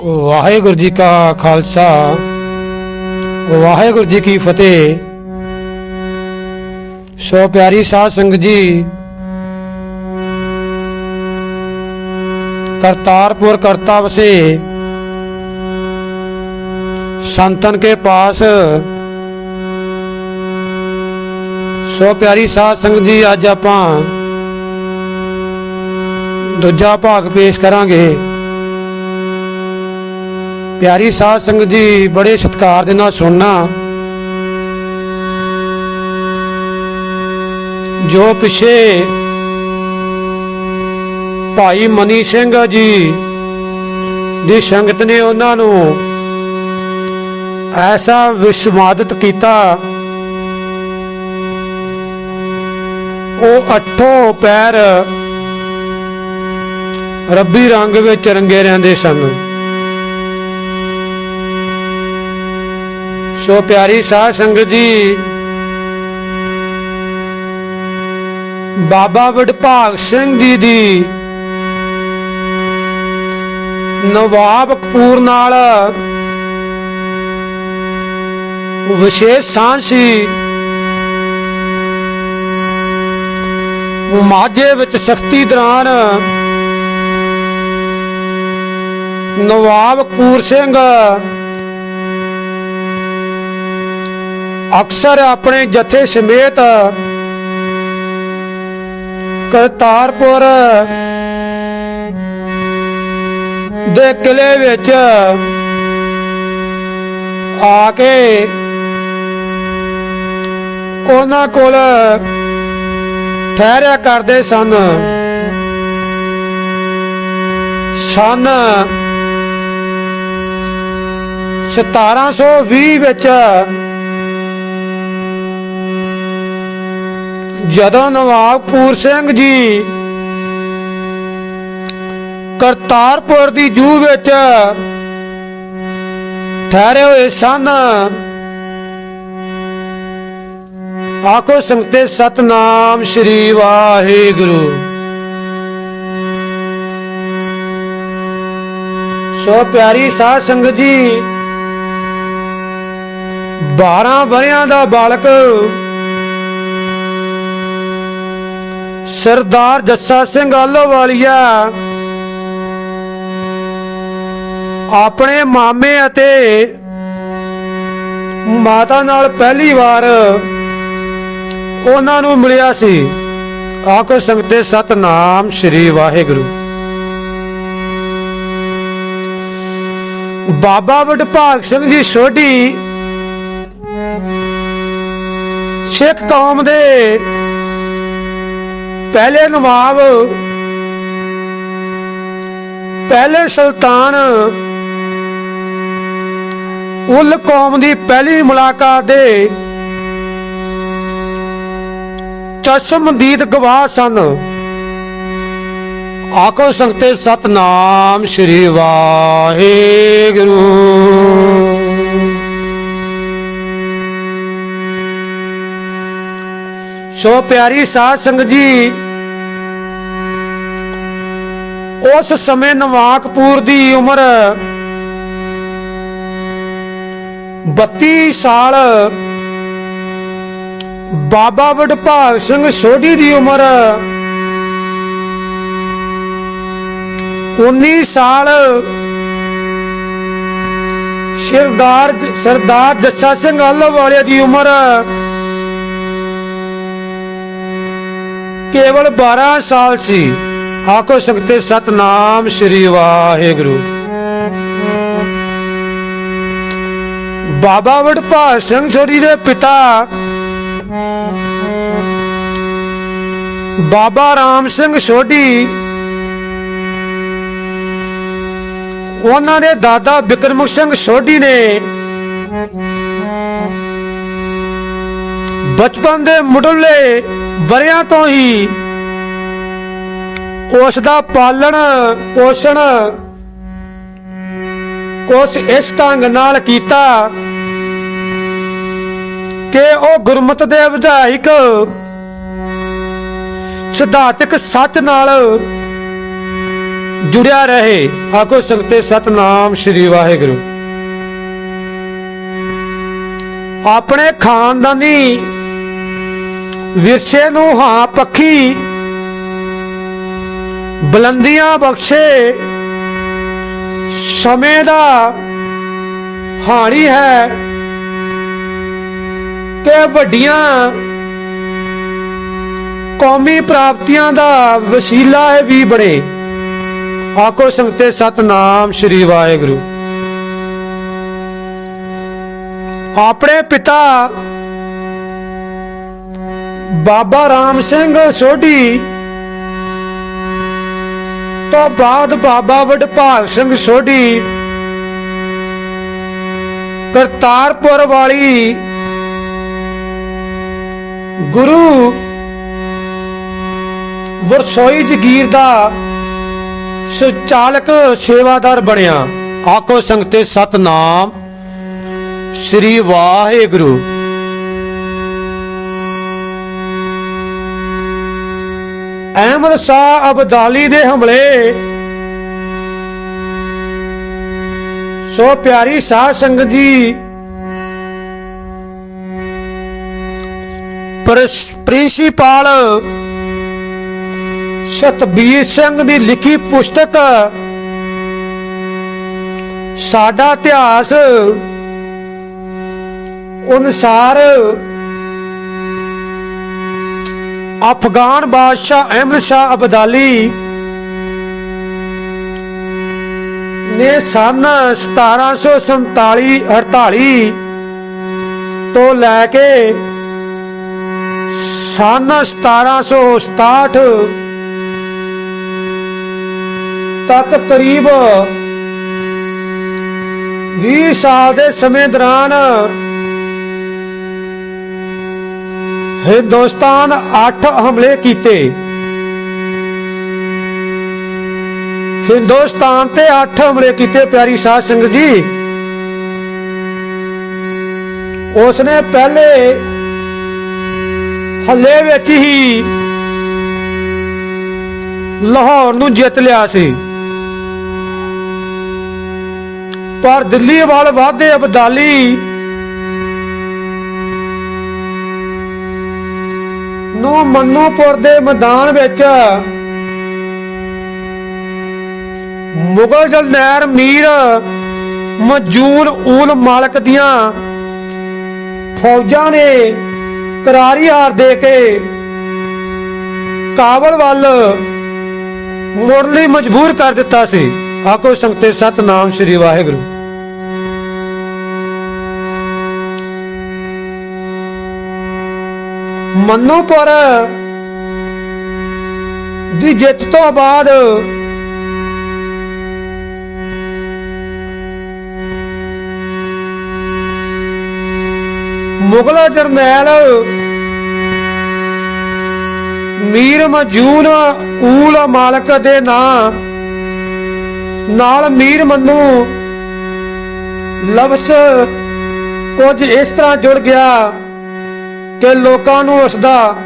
ਵਾਹਿਗੁਰੂ ਜੀ ਕਾ ਖਾਲਸਾ, ਵਾਹਿਗੁਰੂ ਜੀ ਕੀ ਫਤਿਹ। ਸੋ ਪਿਆਰੀ ਸਾਧ ਸੰਗਤ ਜੀ, ਕਰਤਾਰਪੁਰ ਕਰਤਾ ਵਸੇ, ਸੰਤਨ ਕੇ ਪਾਸ। ਸੋ ਪਿਆਰੀ ਸਾਧ ਸੰਗਤ ਜੀ, ਅੱਜ ਆਪਾਂ ਦੂਜਾ ਭਾਗ ਪੇਸ਼ ਕਰਾਂਗੇ। ਪਿਆਰੀ ਸਾਧ ਸੰਗਤ ਜੀ, ਬੜੇ ਸਤਿਕਾਰ ਦੇ ਨਾਲ ਸੁਣਨਾ। ਜੋ ਪਿਛੇ ਭਾਈ ਮਨੀ ਸਿੰਘ ਜੀ ਦੀ ਸੰਗਤ ਨੇ ਉਹਨਾਂ ਨੂੰ ਐਸਾ ਵਿਸ਼ਵਾਦਿਤ ਕੀਤਾ, ਉਹ ਅੱਠੋਂ ਪੈਰ ਰੱਬੀ ਰੰਗ ਵਿੱਚ ਰੰਗੇ ਰਹਿੰਦੇ ਸਨ। ਸੋ ਪਿਆਰੀ ਸਾਧ ਸੰਗਤ ਜੀ। ਬਾਬਾ ਵਡਭਾਗ ਸਿੰਘ ਜੀ ਦੀ ਨਵਾਬ ਕਪੂਰ ਨਾਲ ਵਿਸ਼ੇਸ਼ ਸਾਂਝ ਸੀ। ਮਾਝੇ ਵਿੱਚ ਸਖਤੀ ਦੌਰਾਨ ਨਵਾਬ ਕਪੂਰ ਸਿੰਘ ਅਕਸਰ ਆਪਣੇ ਜਥੇ ਸਮੇਤ ਕਰਤਾਰਪੁਰ ਦੇ ਕਿਲੇ ਵਿੱਚ ਆ ਕੇ ਉਹਨਾਂ ਕੋਲ ਠਹਿਰਿਆ ਕਰਦੇ ਸਨ। ਸਨ 1720 ਵਿੱਚ ਜਦੋਂ ਨਵਾਬ ਕਪੂਰ ਸਿੰਘ ਜੀ ਕਰਤਾਰਪੁਰ ਦੀ ਜੂ ਵਿੱਚ ਠਹਿਰੇ ਹੋਏ ਸਨ। ਆਖੋ, ਸੰਗਤੇ, ਸਤਨਾਮ ਸ਼੍ਰੀ ਵਾਹਿਗੁਰੂ। ਸੋ ਪਿਆਰੀ ਸਾਧ ਸੰਗਤ ਜੀ 12 ਵਰਿਆਂ ਦਾ ਬਾਲਕ ਸਰਦਾਰ ਜੱਸਾ ਸਿੰਘ ਆਲੋਵਾਲੀਆ ਆਪਣੇ ਮਾਮੇ ਅਤੇ ਮਾਤਾ ਨਾਲ ਪਹਿਲੀ ਵਾਰ ਉਹਨਾਂ ਨੂੰ ਮਿਲਿਆ ਸੀ। ਆਖੋ ਸੰਗਤੇ ਸਤਨਾਮ ਸ਼੍ਰੀ ਵਾਹਿਗੁਰੂ। ਬਾਬਾ ਵਡਭਾਗ ਸਿੰਘ ਜੀ ਛੋਟੀ ਸਿੱਖ ਕੌਮ ਦੇ ਪਹਿਲੇ ਨਵਾਬ, ਪਹਿਲੇ ਸੁਲਤਾਨ, ਉਲ ਕੌਮ ਦੀ ਪਹਿਲੀ ਮੁਲਾਕਾਤ ਦੇ ਚਸ਼ਮਦੀਦ ਗਵਾਹ ਸਨ। ਆਖੋ ਸੰਗਤੇ, ਸਤਨਾਮ ਸ਼੍ਰੀ ਵਾਹਿਗੁਰੂ। ਸੋ ਪਿਆਰੀ ਸਾਧ ਸੰਗਤ ਜੀ, ਉਸ ਸਮੇਂ ਨਵਾਕਪੁਰ ਦੀ ਉਮਰ 32 ਸਾਲ ਬਾਬਾ ਵਡਭਾਗ ਸਿੰਘ ਸੋਢੀ ਦੀ ਉਮਰ 19 ਸਾਲ ਸਰਦਾਰ ਸਰਦਾਰ ਜੱਸਾ ਸਿੰਘ ਆਲੋਵਾਲੇ ਦੀ ਉਮਰ ਕੇਵਲ 12 ਸਾਲ ਸੀ। ਆਖੋ ਸੰਗਤੇ, ਸਤਨਾਮ ਸ਼੍ਰੀ ਵਾਹਿਗੁਰੂ। ਬਾਬਾ ਵਡਭਾਗ ਸਿੰਘ ਸੋਢੀ ਦੇ ਪਿਤਾ ਬਾਬਾ ਰਾਮ ਸਿੰਘ ਸੋਢੀ, ਉਹਨਾਂ ਦੇ ਦਾਦਾ ਬਿਕਰਮ ਸਿੰਘ ਸੋਢੀ ਨੇ ਬਚਪਨ ਦੇ ਮੁੱਢਲੇ ਵਰਿਆਂ ਤੋਂ ਹੀ ਉਸ ਦਾ ਪਾਲਣ ਪੋਸ਼ਣ ਕੁਛ ਇਸ ਢੰਗ ਨਾਲ ਕੀਤਾ ਕਿ ਉਹ ਗੁਰਮਤ ਦੇ ਵਿਧਾਇਕ ਸਿਧਾਂਤਕ ਸੱਚ ਨਾਲ ਜੁੜਿਆ ਰਹੇ। ਆਖੋ ਸੰਗਤੇ, ਸਤਨਾਮ ਸ੍ਰੀ ਵਾਹਿਗੁਰੂ। ਆਪਣੇ ਖਾਨਦਾਨੀ ਵਿਰਸੇ ਨੂੰ ਹਾਂ ਪੱਖੀ। ਬੁਲੰਦੀਆਂ ਬਖਸ਼ੇ। ਸਮੇਂ ਦਾ ਹਾਣੀ ਹੈ। ਕਿ ਵੱਡੀਆਂ ਕੌਮੀ ਪ੍ਰਾਪਤੀਆਂ ਦਾ ਵਸੀਲਾ ਹੈ ਵੀ ਬਣੇ। ਆਕੋ ਸੰਗਤੇ ਸਤਨਾਮ ਸ੍ਰੀ ਵਾਹਿਗੁਰੂ। ਆਪਣੇ ਪਿਤਾ ਬਾਬਾ ਰਾਮ ਸਿੰਘ ਸੋਢੀ ਤੋਂ ਬਾਅਦ ਬਾਬਾ ਵਡਭਾਗ ਸਿੰਘ ਸੋਢੀ, ਕਰਤਾਰਪੁਰ ਵਾਲੀ ਗੁਰੂ ਵਰਸੋਈ ਜਗੀਰ ਦਾ ਸੁਚਾਲਕ ਸੇਵਾਦਾਰ ਬਣਿਆ। ਆਖੋ ਸੰਗਤੇ ਸਤਨਾਮ, ਸ੍ਰੀ ਵਾਹਿਗੁਰੂ। ਅਹਿਮਦ ਸ਼ਾਹ ਅਬਦਾਲੀ ਦੇ ਹਮਲੇ। ਸੋ ਪਿਆਰੀ ਸਾਧ ਸੰਗਤ ਜੀ ਪ੍ਰਿੰਸੀਪਲ ਸਤਬੀਰ ਸਿੰਘ ਦੀ ਲਿਖੀ ਪੁਸਤਕ, ਸਾਡਾ ਇਤਿਹਾਸ ਅਨੁਸਾਰ ਅਫਗਾਨ ਬਾਦਸ਼ਾਹ ਅਹਿਮਦ ਸ਼ਾਹ ਅਬਦਾਲੀ ਨੇ ਸਨ 1747 48 ਤੋਂ ਲੈ ਕੇ ਸਨ 1767 ਤੱਕ ਕਰੀਬ 20 ਸਾਲ ਦੇ ਸਮੇਂ ਦੌਰਾਨ ਹਿੰਦੁਸਤਾਨ 8 ਹਮਲੇ ਕੀਤੇ। ਹਿੰਦੁਸਤਾਨ ਤੇ 8 ਹਮਲੇ ਕੀਤੇ, ਪਿਆਰੀ ਸਾਧ ਸੰਗਤ ਜੀ। ਉਸਨੇ ਪਹਿਲੇ ਹੱਲੇ ਵਿੱਚ ਹੀ ਲਾਹੌਰ ਨੂੰ ਜਿੱਤ ਲਿਆ ਸੀ। ਪਰ ਦਿੱਲੀ ਵੱਲ ਵਾਧੇ ਅਬਦਾਲੀ ਨੂੰ ਮੰਨੂਪੁਰ ਦੇ ਮੈਦਾਨ ਵਿੱਚ। ਮੁਗਲ ਜਲਨੈਰ ਮੀਰ ਮਜੂਨ ਉਲ ਮਾਲਕ ਦੀਆਂ ਫੌਜਾਂ ਨੇ ਕਰਾਰੀ ਹਾਰ ਦੇ ਕੇ ਕਾਬਲ ਵੱਲ ਮੁੜ ਲਈ ਮਜਬੂਰ ਕਰ ਦਿੱਤਾ ਸੀ। ਆਖੋ ਸੰਗਤੇ ਸਤਨਾਮ ਸ੍ਰੀ ਵਾਹਿਗੁਰੂ। ਮੰਨੂਪੁਰ ਦੀ ਜਿੱਤ ਤੋਂ ਬਾਅਦ ਮੁਗਲ ਜਰਨੈਲ ਮੀਰ ਮਜੂਨ ਊਲ ਮਾਲਕ ਦੇ ਨਾਂ ਨਾਲ ਮੀਰ ਮੰਨੂ ਲਫ਼ਜ਼ ਕੁਝ ਇਸ ਤਰ੍ਹਾਂ ਜੁੜ ਗਿਆ। ਕਿ ਲੋਕਾਂ ਨੂੰ ਉਸ ਦਾ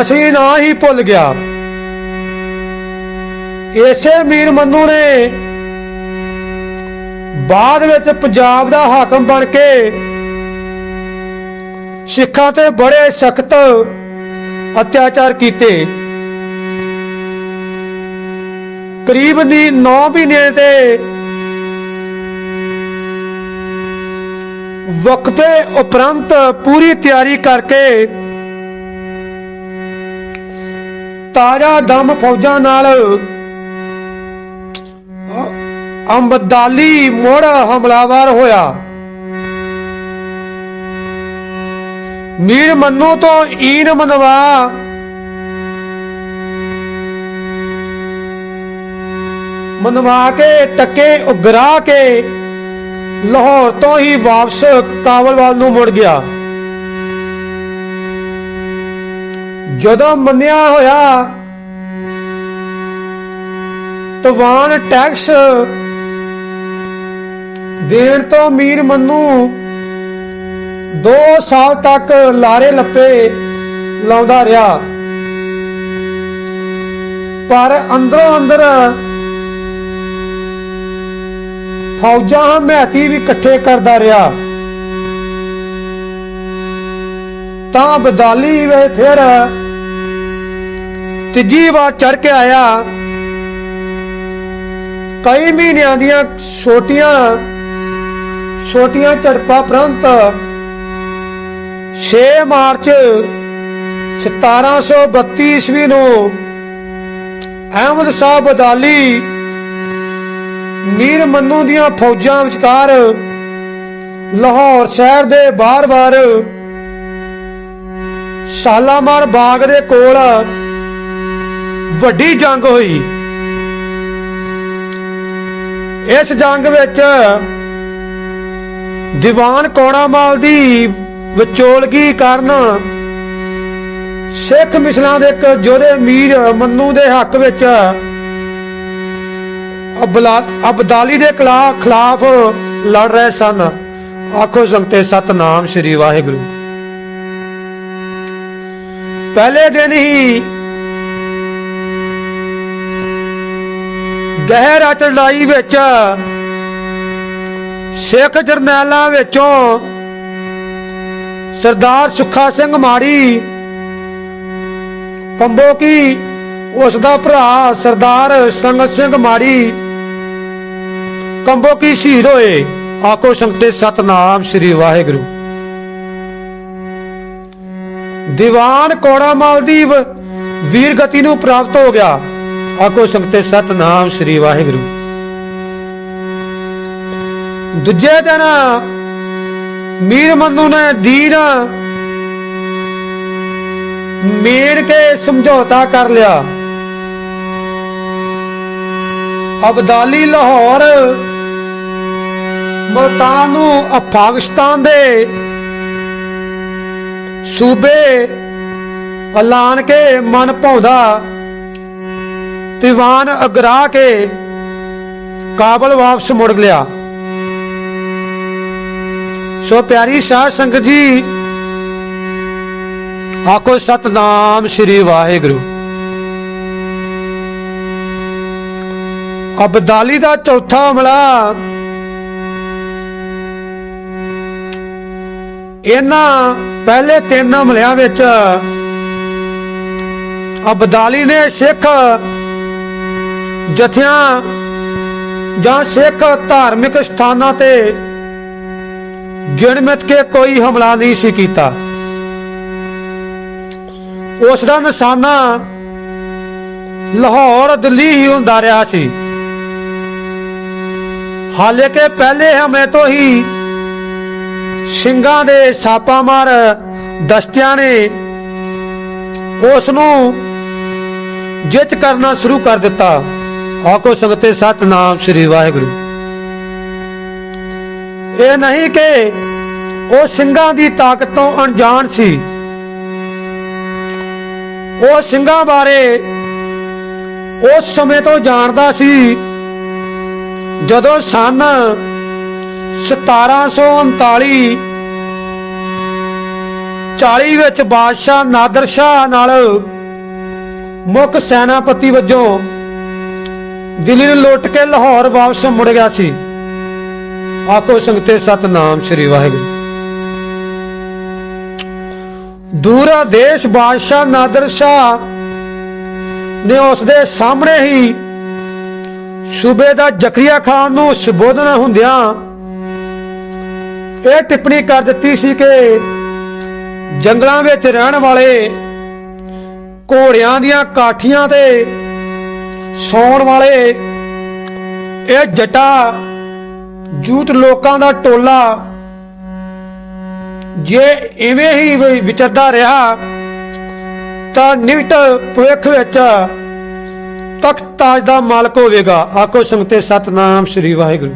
ਅਸਲੀ ਨਾਂ ਹੀ ਭੁੱਲ ਗਿਆ। ਇਸੇ ਮੀਰ ਮੰਨੂ ਨੇ ਬਾਅਦ ਵਿੱਚ ਪੰਜਾਬ ਦਾ ਹਾਕਮ ਬਣ ਕੇ ਸਿੱਖਾਂ ਤੇ ਬੜੇ ਸਖਤ ਅਤਿਆਚਾਰ ਕੀਤੇ। ਕਰੀਬ ਦੀ 9 ਮਹੀਨੇ ਤੇ ਵਕਫੇ ਉਪਰੰਤ ਪੂਰੀ ਤਿਆਰੀ ਕਰਕੇ ਤਾਜ਼ਾ ਦਮ ਫੌਜਾਂ ਨਾਲ ਅੰਬਦਾਲੀ ਮੋੜ ਹਮਲਾਵਰ ਹੋਇਆ। ਮੀਰ ਮੰਨੂ ਤੋਂ ਈਨ ਮਨਵਾ ਮਨਵਾ ਕੇ ਟੱਕੇ ਉਗਰਾ ਕੇ ਲਾਹੌਰ ਤੋਂ ਹੀ ਵਾਪਸ ਕਾਬਲ ਵੱਲ ਨੂੰ ਮੁੜ ਗਿਆ। ਜਦੋਂ ਮੰਨਿਆ ਹੋਇਆ ਤਵਾਨ ਟੈਕਸ ਦੇਣ ਤੋਂ ਮੀਰ ਮੰਨੂ 2 ਸਾਲ ਤੱਕ ਲਾਰੇ ਲੱਪੇ ਲਾਉਂਦਾ ਰਿਹਾ। ਪਰ ਅੰਦਰੋਂ ਅੰਦਰ ਫੌਜਾਂ ਹਮੈਤੀ ਵੀ ਇਕੱਠੇ ਕਰਦਾ ਰਿਹਾ। ਤਾਂ ਬਦਾਲੀ ਵੇ ਫਿਰ ਤੀਜੀ ਵਾਰ ਚੜ ਕੇ ਆਇਆ। ਕਈ ਮਹੀਨਿਆਂ ਦੀਆਂ ਛੋਟੀਆਂ ਛੋਟੀਆਂ ਝੜਪਾਂ ਪ੍ਰੰਤ 6 ਮਾਰਚ 1732 ਈਸਵੀ ਨੂੰ ਅਹਿਮਦ ਸ਼ਾਹ ਬਦਾਲੀ ਮੀਰ ਮੰਨੂ ਦੀਆਂ ਫੌਜਾਂ ਵਿਚਕਾਰ ਲਾਹੌਰ ਸ਼ਹਿਰ ਦੇ ਬਾਹਰ-ਬਾਹਰ ਸ਼ਾਲਾਮਾਰ ਬਾਗ ਦੇ ਕੋਲ ਵੱਡੀ ਜੰਗ ਹੋਈ। ਇਸ ਜੰਗ ਵਿੱਚ ਦੀਵਾਨ ਕੋੜਾਮਾਲ ਦੀ ਵਿਚੋਲਗੀ ਕਾਰਨ ਸਿੱਖ ਮਿਸਲਾਂ ਦੇ ਇੱਕ ਜੋਧੇ ਮੀਰ ਮੰਨੂ ਦੇ ਹੱਕ ਵਿੱਚ ਅਬਦਾਲੀ ਦੇ ਖਿਲਾ- ਖਿਲਾਫ ਲੜ ਰਹੇ ਸਨ। ਆਖੋ ਸੰਗਤੇ ਸਤਨਾਮ ਸ੍ਰੀ ਵਾਹਿਗੁਰੂ। ਪਹਿਲੇ ਦਿਨ ਹੀ ਗਹਿਰਾ ਚੜਾਈ ਵਿੱਚ ਸਿੱਖ ਜਰਨੈਲਾਂ ਵਿੱਚੋਂ ਸਰਦਾਰ ਸੁੱਖਾ ਸਿੰਘ ਮਾੜੀ ਕੰਬੋਕੀ ਉਸ ਦਾ ਭਰਾ ਸਰਦਾਰ ਸੰਗਤ ਸਿੰਘ ਮਾੜੀ ਕੰਬੋ ਕੀ ਸ਼ਹੀਦ ਹੋਏ? ਆਕੋ ਸੰਗਤੇ ਸਤਨਾਮ ਸ੍ਰੀ ਵਾਹਿਗੁਰੂ। ਦੀਵਾਨ ਕੋੜਾਮਾਲ ਦੀ ਵੀਰ ਗਤੀ ਨੂੰ ਪ੍ਰਾਪਤ ਹੋ ਗਿਆ। ਆਕੋ ਸੰਗਤੇ ਸਤਨਾਮ ਸ੍ਰੀ ਵਾਹਿਗੁਰੂ। ਦੂਜੇ ਦਿਨ ਮੀਰ ਮੰਨੂ ਨੇ ਦੀਨ ਮੇੜ ਕੇ ਸਮਝੌਤਾ ਕਰ ਲਿਆ। ਅਬਦਾਲੀ ਲਾਹੌਰ ਮੁਲਤਾਨ ਨੂੰ ਅਫਗਾਨਿਸਤਾਨ ਦੇ ਸੂਬੇ ਐਲਾਨ ਕੇ ਮਨ ਭਾਉਂਦਾ, ਦੀਵਾਨ ਅਗਰਾ ਕੇ ਕਾਬਲ ਵਾਪਸ ਮੁੜ ਲਿਆ। ਸੋ ਪਿਆਰੀ ਸਾਧ ਸੰਗਤ ਜੀ, ਆਖੋ ਸਤਨਾਮ ਸ੍ਰੀ ਵਾਹਿਗੁਰੂ। ਅਬਦਾਲੀ ਦਾ ਚੌਥਾ ਹਮਲਾ ਇਹਨਾਂ ਪਹਿਲੇ ਤਿੰਨ ਹਮਲਿਆਂ ਵਿੱਚ ਅਬਦਾਲੀ ਨੇ ਸਿੱਖ ਜਥਿਆਂ ਜਾਂ ਸਿੱਖ ਧਾਰਮਿਕ ਸਥਾਨਾਂ ਤੇ ਗਿਣਮਿਤ ਕੇ ਕੋਈ ਹਮਲਾ ਨਹੀਂ ਸੀ ਕੀਤਾ। ਉਸ ਦਾ ਨਿਸ਼ਾਨਾ ਲਾਹੌਰ, ਦਿੱਲੀ ਹੀ ਹੁੰਦਾ ਰਿਹਾ ਸੀ। ਹਾਲੇ ਕਿ ਪਹਿਲੇ ਹਮਲੇ ਤੋਂ ਹੀ ਸਿੰਘਾਂ ਦੇ ਛਾਪਾ ਮਾਰ ਦਸਤਿਆਂ ਨੇ ਉਸ ਨੂੰ ਜਿੱਤ ਕਰਨਾ ਸ਼ੁਰੂ ਕਰ ਦਿੱਤਾ। ਆਕੋ ਸੰਗਤੇ, ਸਤਨਾਮ ਸ੍ਰੀ ਵਾਹਿਗੁਰੂ। ਇਹ ਨਹੀਂ ਕਿ ਉਹ ਸਿੰਘਾਂ ਦੀ ਤਾਕਤ ਤੋਂ ਅਣਜਾਣ ਸੀ। ਉਹ ਸਿੰਘਾਂ ਬਾਰੇ ਉਸ ਸਮੇਂ ਤੋਂ ਜਾਣਦਾ ਸੀ ਜਦੋਂ ਸਨ 1739 40 ਵਿੱਚ ਬਾਦਸ਼ਾਹ ਨਾਦਰ ਸ਼ਾਹ ਨਾਲ ਮੁੱਖ ਸੈਨਾਪਤੀ ਵਜੋਂ ਦਿੱਲੀ ਨੂੰ ਲੁੱਟ ਕੇ ਲਾਹੌਰ ਵਾਪਸ ਮੁੜ ਗਿਆ ਸੀ। ਆਕੋ ਸੰਗਤੇ ਸਤਨਾਮ ਸ੍ਰੀ ਵਾਹਿਗੁਰੂ। ਦੂਰਾ ਦੇਸ਼ ਬਾਦਸ਼ਾਹ ਨਾਦਰ ਸ਼ਾਹ ਨੇ ਉਸ ਦੇ ਸਾਹਮਣੇ ਹੀ ਸੂਬੇ ਦਾ ਜ਼ਕਰੀਆ ਖਾਨ ਨੂੰ ਸੰਬੋਧਨ ਹੁੰਦਿਆਂ ਇਹ ਟਿੱਪਣੀ ਕਰ ਦਿੱਤੀ ਸੀ ਕਿ ਜੰਗਲਾਂ ਵਿੱਚ ਰਹਿਣ ਵਾਲੇ ਘੋੜਿਆਂ ਦੀਆਂ ਕਾਠੀਆਂ ਤੇ ਸੌਣ ਵਾਲੇ ਇਹ ਜਟਾ ਜੂਟ ਲੋਕਾਂ ਦਾ ਟੋਲਾ, ਜੇ ਇਵੇਂ ਹੀ ਵਿਚਰਦਾ ਰਿਹਾ, ਤਾਂ ਨਿਕਟ ਭਵਿੱਖ ਵਿੱਚ ਤਖਤ ਤਾਜ ਦਾ ਮਾਲਕ ਹੋਵੇਗਾ। ਆਖੋ ਸੰਗਤੇ, ਸਤਨਾਮ ਸ੍ਰੀ ਵਾਹਿਗੁਰੂ।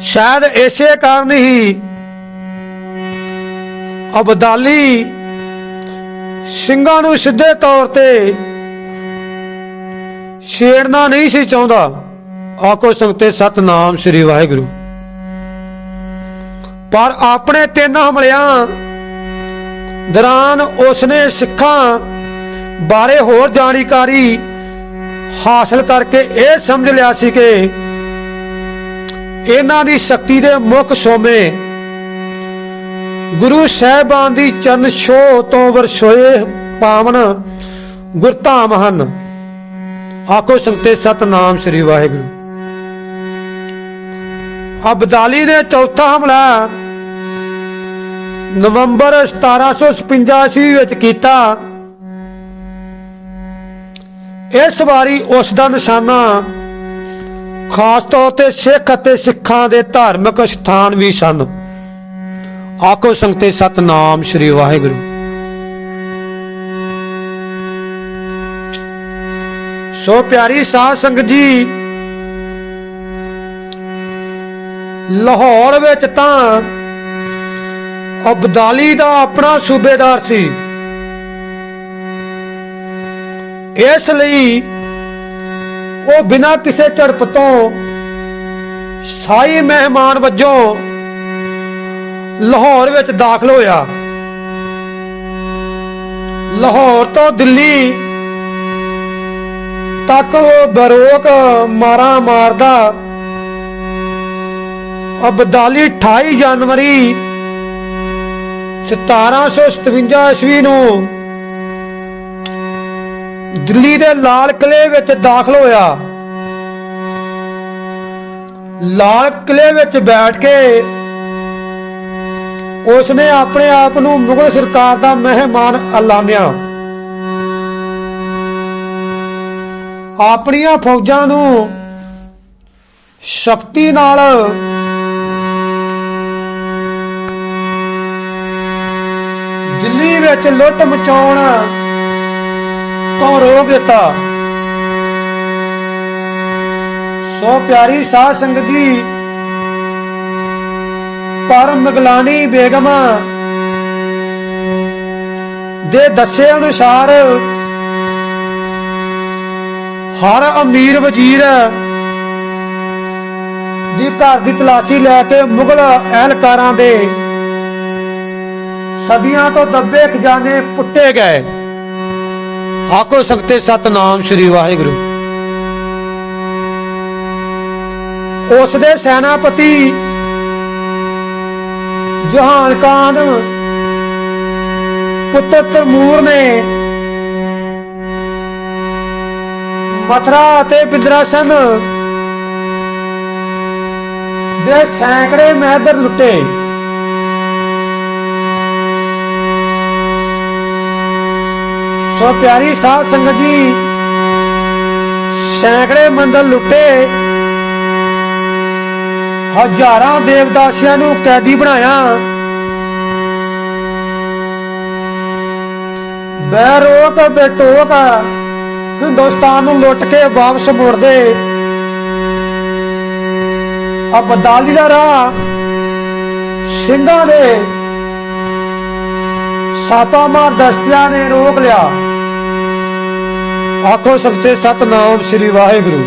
ਸ਼ਾਇਦ ਇਸੇ ਕਾਰਨ ਹੀ ਅਬਦਾਲੀ ਸਿੰਘਾਂ ਨੂੰ ਸਿੱਧੇ ਤੌਰ ਤੇ ਛੇੜਨਾ ਨਹੀਂ ਸੀ ਚਾਹੁੰਦਾ। ਆਕੋ ਸੰਗਤੇ, ਸਤਨਾਮ ਸ੍ਰੀ ਵਾਹਿਗੁਰੂ। ਪਰ ਆਪਣੇ ਤਿੰਨ ਹਮਲਿਆਂ ਦੌਰਾਨ ਉਸਨੇ ਸਿੱਖਾਂ ਬਾਰੇ ਹੋਰ ਜਾਣਕਾਰੀ ਹਾਸਲ ਕਰਕੇ ਇਹ ਸਮਝ ਲਿਆ ਸੀ ਕਿ ਇਹਨਾਂ ਦੀ ਸ਼ਕਤੀ ਦੇ ਮੁੱਖ ਸੋਮੇ। ਗੁਰੂ ਸਾਹਿਬਾਨ ਦੀ ਚਰਨ ਛੋਹ ਤੋਂ ਵਰਸੋਏ ਪਾਵਨ ਗੁਰਧਾਮ ਹਨ। ਆਖੋ ਸੰਤੇ ਸਤਨਾਮ ਸ੍ਰੀ ਵਾਹਿਗੁਰੂ। ਅਬਦਾਲੀ ਨੇ ਚੌਥਾ ਹਮਲਾ ਨਵੰਬਰ 1756 ਈਸਵੀ ਵਿੱਚ ਕੀਤਾ। ਇਸ ਵਾਰੀ ਉਸ ਦਾ ਨਿਸ਼ਾਨਾ ਖਾਸ ਤੌਰ ਤੇ ਸਿੱਖ ਅਤੇ ਸਿੱਖਾਂ ਦੇ ਧਾਰਮਿਕ ਸਥਾਨ ਵੀ ਸਨ। ਆਖੋ ਸੰਗਤੇ ਸਤਨਾਮ ਸ੍ਰੀ ਵਾਹਿਗੁਰੂ। ਸੋ ਪਿਆਰੀ ਸਾਧ ਸੰਗਤ ਜੀ, ਲਾਹੌਰ ਵਿੱਚ ਤਾਂ ਅਬਦਾਲੀ ਦਾ ਆਪਣਾ ਸੂਬੇਦਾਰ ਸੀ। ਇਸ ਲਈ ਉਹ ਬਿਨਾਂ ਕਿਸੇ ਝੜਪ ਤੋਂ ਸਾਈ ਮਹਿਮਾਨ ਵਜੋਂ ਲਾਹੌਰ ਵਿੱਚ ਦਾਖਲ ਹੋਇਆ। ਲਾਹੌਰ ਤੋਂ ਦਿੱਲੀ ਤੱਕ ਉਹ ਬਰੋਕ ਮਾਰਾ ਮਾਰਦਾ ਅਬਦਾਲੀ 28 ਜਨਵਰੀ 1757 ਈਸਵੀ ਨੂੰ ਦਿੱਲੀ ਦੇ ਲਾਲ ਕਿਲੇ ਵਿੱਚ ਦਾਖਲ ਹੋਇਆ। ਲਾਲ ਕਿਲੇ ਵਿੱਚ ਬੈਠ ਕੇ ਉਸ ਨੇ ਆਪਣੇ ਆਪ ਨੂੰ ਮੁਗਲ ਸਰਕਾਰ ਦਾ ਮਹਿਮਾਨ ਐਲਾਨਿਆ। ਆਪਣੀਆਂ ਫੌਜਾਂ ਨੂੰ ਸ਼ਕਤੀ ਨਾਲ ਦਿੱਲੀ ਵਿੱਚ ਲੁੱਟ ਮਚਾਉਣ ਤੋਂ ਰੋਕ ਦਿੱਤਾ। ਸੋ ਪਿਆਰੀ ਸਾਧ ਸੰਗਤ ਜੀ ਪਰ ਮਗਲਾਨੀ ਬੇਗਮ ਦੇ ਦੱਸੇ ਅਨੁਸਾਰ ਹਰ ਅਮੀਰ ਵਜ਼ੀਰ ਦੀ ਘਰ ਦੀ ਤਲਾਸ਼ੀ ਲੈ ਕੇ ਮੁਗਲ ਅਹਿਲਕਾਰਾਂ ਦੇ ਸਦੀਆਂ ਤੋਂ ਦੱਬੇ ਖਜ਼ਾਨੇ ਪੁੱਟੇ ਗਏ। ਆਖੋ ਸੰਗਤੇ ਸਤਨਾਮ ਸ੍ਰੀ ਵਾਹਿਗੁਰੂ। ਉਸ ਦੇ ਸੈਨਾਪਤੀ ਜਹਾਨ ਖਾਨ ਪੁੱਤਰ ਤਰਮੂਰ ਨੇ ਮਥਰਾ ਅਤੇ ਬਿੰਦਰਾਸਨ ਦੇ ਸੈਂਕੜੇ ਮਹਿਦਰ ਲੁੱਟੇ। ਸੋ ਪਿਆਰੀ ਸਾਧ ਸੰਗਤ ਜੀ, ਸੈਂਕੜੇ ਮੰਦਰ ਲੁੱਟੇ। ਹਜ਼ਾਰਾਂ ਦੇਵਦਾਸੀਆਂ ਨੂੰ ਕੈਦੀ ਬਣਾਇਆ। ਬੈਰੋਕ ਬੇਟੋਕ ਹਿੰਦੁਸਤਾਨ ਨੂੰ ਲੁੱਟ ਕੇ ਵਾਪਸ ਮੁੜਦੇ। ਅਬਦਾਲੀ ਦਾ ਰਾਹ ਸਿੰਘਾਂ ਦੇ ਸਾਪਾ ਮਾਰ ਦਸਤਿਆਂ ਨੇ ਰੋਕ ਲਿਆ। ਆਖੋ ਸਖਤੇ ਸਤਨਾਮ ਸ੍ਰੀ ਵਾਹਿਗੁਰੂ।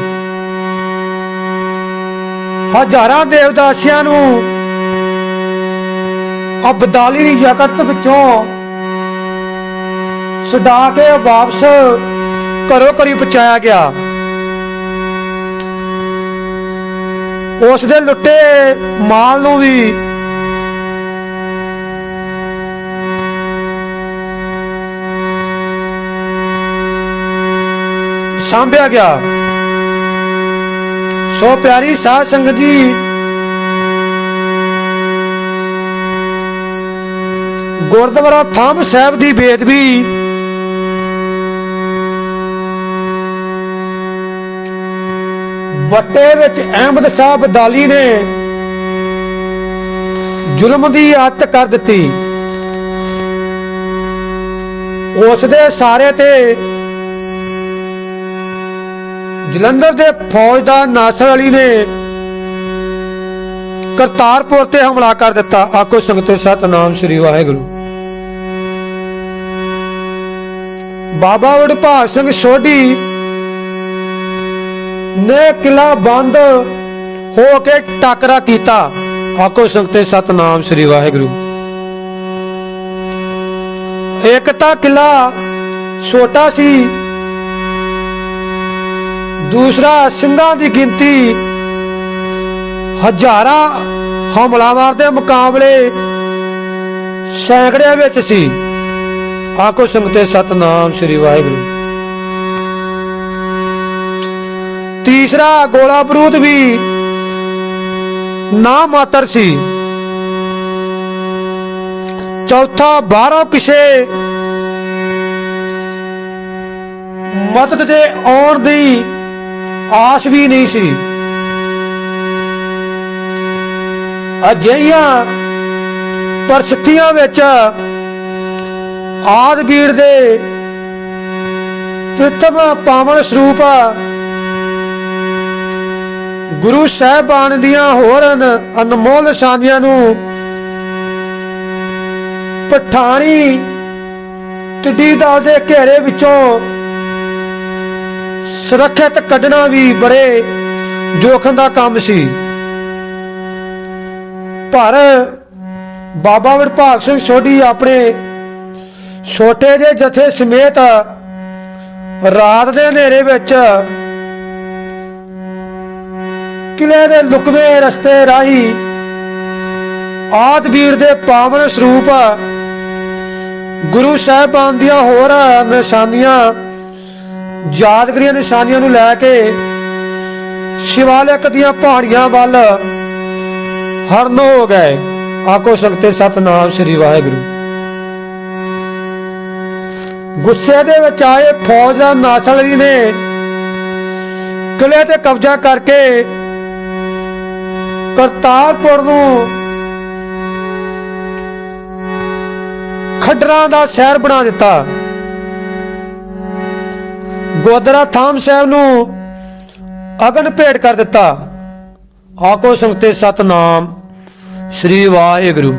ਹਜ਼ਾਰਾਂ ਦੇਵਦਾਸੀਆਂ ਨੂੰ ਅਬਦਾਲੀ ਦੀ ਯਕਤ ਵਿੱਚੋਂ ਸਦਾ ਕੇ ਵਾਪਸ ਘਰੋ ਘਰੀ ਪਹੁੰਚਾਇਆ ਗਿਆ। ਉਸ ਦੇ ਲੁੱਟੇ ਮਾਲ ਨੂੰ ਵੀ ਸਾਂਭਿਆ ਗਿਆ। ਸੋ ਪਿਆਰੀ ਸਾਧ ਸੰਗਤ ਜੀ, ਗੁਰਦੁਆਰਾ ਥੰਮ ਸਾਹਿਬ ਦੀ ਬੇਦਬੀ ਵੱਟੇ ਵਿੱਚ ਅਹਿਮਦ ਸਾਹਿਬ ਦਾਲੀ ਨੇ ਜ਼ੁਲਮ ਦੀ ਆਦਤ ਕਰ ਦਿੱਤੀ। ਉਸ ਦੇ ਸਾਰੇ ਤੇ ਜਲੰਧਰ ਦੇ ਫੌਜਦਾਰ ਨਾਸਰ ਅਲੀ ਨੇ ਕਰਤਾਰਪੁਰ ਤੇ ਹਮਲਾ ਕਰ ਦਿੱਤਾ। ਆਕੋ ਸੰਗਤੇ ਸਤਨਾਮ ਸ੍ਰੀ ਵਾਹਿਗੁਰੂ। ਬਾਬਾ ਵਡਭਾਗ ਸਿੰਘ ਸੋਢੀ ਨੇ ਕਿਲਾ ਬੰਦ ਹੋ ਕੇ ਟਾਕਰਾ ਕੀਤਾ। ਆਕੋ ਸੰਗਤੇ ਸਤਨਾਮ ਸ੍ਰੀ ਵਾਹਿਗੁਰੂ। ਇੱਕ ਤਾਂ ਕਿਲਾ ਛੋਟਾ ਸੀ ਦੂਸਰਾ ਸਿੰਘਾਂ ਦੀ ਗਿਣਤੀ ਹਜ਼ਾਰਾਂ ਹਮਲਾਵਰ ਦੇ ਮੁਕਾਬਲੇ ਸੈਂਕੜਿਆਂ ਵਿੱਚ ਸੀ। ਆਖੋ ਸੰਗਤੇ ਸਤਨਾਮ ਸ੍ਰੀ ਵਾਹਿਗੁਰੂ। ਤੀਸਰਾ ਗੋਲਾ ਬਰੂਦ ਵੀ ਨਾ ਮਾਤਰ ਸੀ। ਚੌਥਾ ਬਾਹਰੋਂ ਕਿਸੇ ਮਦਦ ਦੇ ਆਉਣ ਦੀ ਆਸ ਵੀ ਨਹੀਂ ਸੀ। ਅਜਿਹੀਆਂ ਪਰਿਸਥਿਤੀਆਂ ਵਿੱਚ ਆਦਗੀਰ ਦੇ ਪ੍ਰਥਮ ਪਾਵਨ ਸਰੂਪ ਗੁਰੂ ਸਾਹਿਬਾਨ ਦੀਆਂ ਹੋਰ ਅਨਮੋਲ ਨਿਸ਼ਾਨੀਆਂ ਨੂੰ ਪਠਾਣੀ ਟਿੱਡੀ ਦਲ ਦੇ ਘੇਰੇ ਵਿੱਚੋਂ ਸੁਰੱਖਿਅਤ ਕੱਢਣਾ ਵੀ ਬੜੇ ਜੋਖਮ ਦਾ ਕੰਮ ਸੀ। ਪਰ ਬਾਬਾ ਵਡਭਾਗ ਸਿੰਘ ਸੋਢੀ ਆਪਣੇ ਛੋਟੇ ਜਿਹੇ ਜਥੇ ਸਮੇਤ ਰਾਤ ਦੇ ਹਨੇਰੇ ਵਿੱਚ ਕਿਲੇ ਦੇ ਲੁਕਵੇਂ ਰਸਤੇ ਰਾਹੀਂ ਆਦਵੀਰ ਦੇ ਪਾਵਨ ਸਰੂਪ ਗੁਰੂ ਸਾਹਿਬਾਨ ਦੀਆਂ ਹੋਰ ਨਿਸ਼ਾਨੀਆਂ ਯਾਦਗਰੀਆਂ ਨਿਸ਼ਾਨੀਆਂ ਨੂੰ ਲੈ ਕੇ ਸ਼ਿਵਾਲਿਕ ਦੀਆਂ ਪਹਾੜੀਆਂ ਵੱਲ ਹਰਨ ਹੋ ਗਏ। ਆਕੋ ਸਕਤੇ ਸਤਨਾਮ ਸ੍ਰੀ ਵਾਹਿਗੁਰੂ। ਗੁੱਸੇ ਦੇ ਵਿੱਚ ਆਏ ਫੌਜ ਦਾ ਨਾਸਲਰੀ ਨੇ ਕਿਲੇ ਤੇ ਕਬਜ਼ਾ ਕਰਕੇ ਕਰਤਾਰਪੁਰ ਨੂੰ ਖੱਡਰਾਂ ਦਾ ਸ਼ਹਿਰ ਬਣਾ ਦਿੱਤਾ। ਗੋਦਰਾ ਥਾਮ ਸਾਹਿਬ ਨੂੰ ਅਗਨ ਭੇਟ ਕਰ ਦਿੱਤਾ। ਆਕੋ ਸੰਗਤੇ ਸਤਨਾਮ, ਸ੍ਰੀ ਵਾਹਿਗੁਰੂ।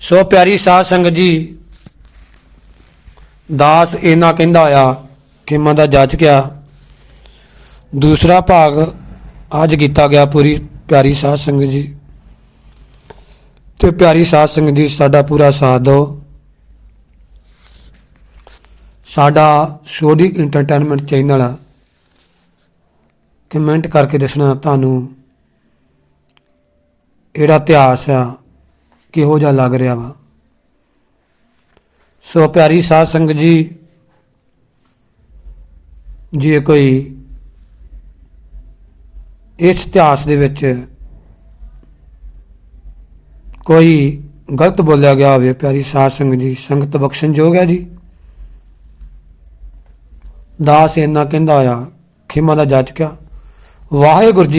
ਸੋ ਪਿਆਰੀ ਸਾਧ ਸੰਗਤ ਜੀ, ਦਾਸ ਇਹਨਾਂ ਕਹਿੰਦਾ ਆ ਕਿ ਮੈਂ ਦਾ ਜੱਜ ਗਿਆ। ਦੂਸਰਾ ਭਾਗ ਅੱਜ ਕੀਤਾ ਗਿਆ ਪੂਰੀ ਪਿਆਰੀ ਸਾਧ ਸੰਗਤ ਜੀ। ਤੇ ਪਿਆਰੀ ਸਾਧ ਸੰਗਤ ਜੀ, ਸਾਡਾ ਪੂਰਾ ਸਾਥ ਦਿਓ। ਸਾਡਾ ਸੋਢੀ ਇੰਟਰਟੇਨਮੈਂਟ ਚੈਨਲ ਕਮੈਂਟ ਕਰਕੇ ਦੱਸਣਾ ਤੁਹਾਨੂੰ ਇਹਦਾ ਇਤਿਹਾਸ ਆ, ਕਿਹੋ ਜਿਹਾ ਲੱਗ ਰਿਹਾ ਵਾ। ਸੋ ਪਿਆਰੀ ਸਾਧ ਸੰਗਤ ਜੀ, ਜੇ ਕੋਈ ਇਸ ਇਤਿਹਾਸ ਦੇ ਵਿੱਚ ਕੋਈ ਗਲਤ ਬੋਲਿਆ ਗਿਆ ਹੋਵੇ, ਪਿਆਰੀ ਸਾਧ ਸੰਗਤ ਜੀ, ਸੰਗਤ ਬਖਸ਼ਣਯੋਗ ਹੈ ਜੀ। ਦਾਸ ਇੰਨਾ ਕਹਿੰਦਾ ਆ ਖਿਮਾ ਦਾ ਜੱਜ ਕਿਆ ਵਾਹਿਗੁਰੂ ਜੀ